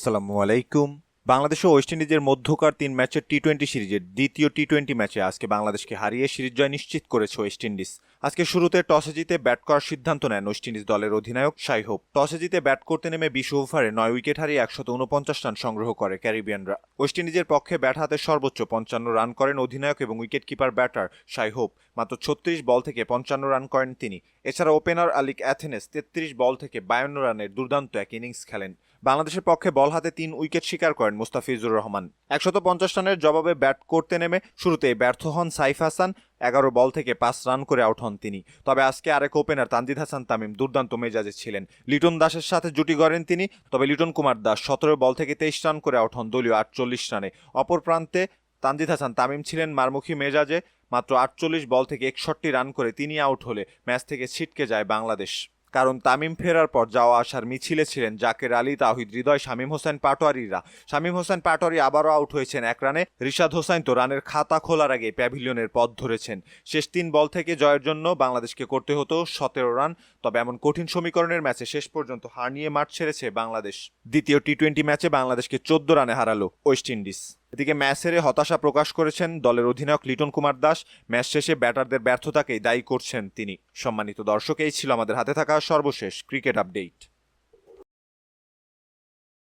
আসসালামু আলাইকুম। বাংলাদেশ ও ওয়েস্ট ইন্ডিজের মধ্যকার তিন ম্যাচের টি টোয়েন্টি সিরিজের দ্বিতীয় টি টোয়েন্টি ম্যাচে আজকে বাংলাদেশকে হারিয়ে সিরিজ জয় নিশ্চিত করেছে ওয়েস্ট ইন্ডিজ। আজকে শুরুতে টসে জিতে ব্যাট করার সিদ্ধান্ত নেন ওয়েস্ট ইন্ডিজ দলের অধিনায়ক শাই হোপ। টসে জিতে ব্যাট করতে নেমে বিশ ওভারে নয় উইকেট হারিয়ে একশত উনপঞ্চাশ রান সংগ্রহ করে ক্যারিবিয়ানরা। ওয়েস্ট ইন্ডিজের পক্ষে ব্যাট হাতে সর্বোচ্চ পঞ্চান্ন রান করেন অধিনায়ক এবং wicket keeper batter Shai Hope. মাত্র ছত্রিশ বল থেকে পঞ্চান্ন রান করেন তিনি। এছাড়া ওপেনার আলিক অ্যাথেনেস তেত্রিশ বল থেকে বায়ান্ন রানের দুর্দান্ত এক ইনিংস খেলেন। বাংলাদেশের পক্ষে বল হাতে তিন উইকেট শিকার করেন মুস্তাফিজুর রহমান। একশত পঞ্চাশ রানের জবাবে ব্যাট করতে নেমে শুরুতে ব্যর্থ হন সাইফ হাসান। এগারো বল থেকে পাঁচ রান করে আউট হন তিনি। তবে আজকে আরেক ওপেনার তানজিদ হাসান তামিম দুর্দান্ত মেজাজে ছিলেন। লিটন দাসের সাথে জুটি গড়েন তিনি, তবে লিটন কুমার দাস সতেরো বল থেকে তেইশ রান করে আউট হন দলীয় আটচল্লিশ রানে। অপর প্রান্তে তানজিদ হাসান তামিম ছিলেন মারমুখী মেজাজে, মাত্র আটচল্লিশ বল থেকে একষট্টি রান করে তিনি আউট হলে ম্যাচ থেকে ছিটকে যায় বাংলাদেশ। কারণ তামিম ফেরার পর যাওয়া আসার মিছিলে ছিলেন জাকের আলী তাহিদ হৃদয় শামীম হোসেন পাটোয়ারিরা। শামীম হোসেন পাটোয়ারি আবারও আউট হয়েছেন এক রানে রিশাদ হোসেন তো রানের খাতা খোলার আগে প্যাভিলিয়নের পথ ধরেছেন। শেষ তিন বল থেকে জয়ের জন্য বাংলাদেশকে করতে হতো সতেরো রান তবে এমন কঠিন সমীকরণের ম্যাচে শেষ পর্যন্ত হার নিয়ে মাঠ ছেড়েছে বাংলাদেশ। দ্বিতীয় টি টোয়েন্টি ম্যাচে বাংলাদেশকে চোদ্দ রানে হারালো ওয়েস্ট ইন্ডিজ। এদিকে ম্যাচ হতাশা প্রকাশ করেছেন দলের অধিনায়ক লিটন কুমার দাস। ম্যাচ শেষে ব্যাটারদের ব্যর্থতাকেই দায়ী করছেন তিনি। সম্মানিত দর্শক, এই ছিল আমাদের হাতে থাকা সর্বশেষ ক্রিকেট আপডেট।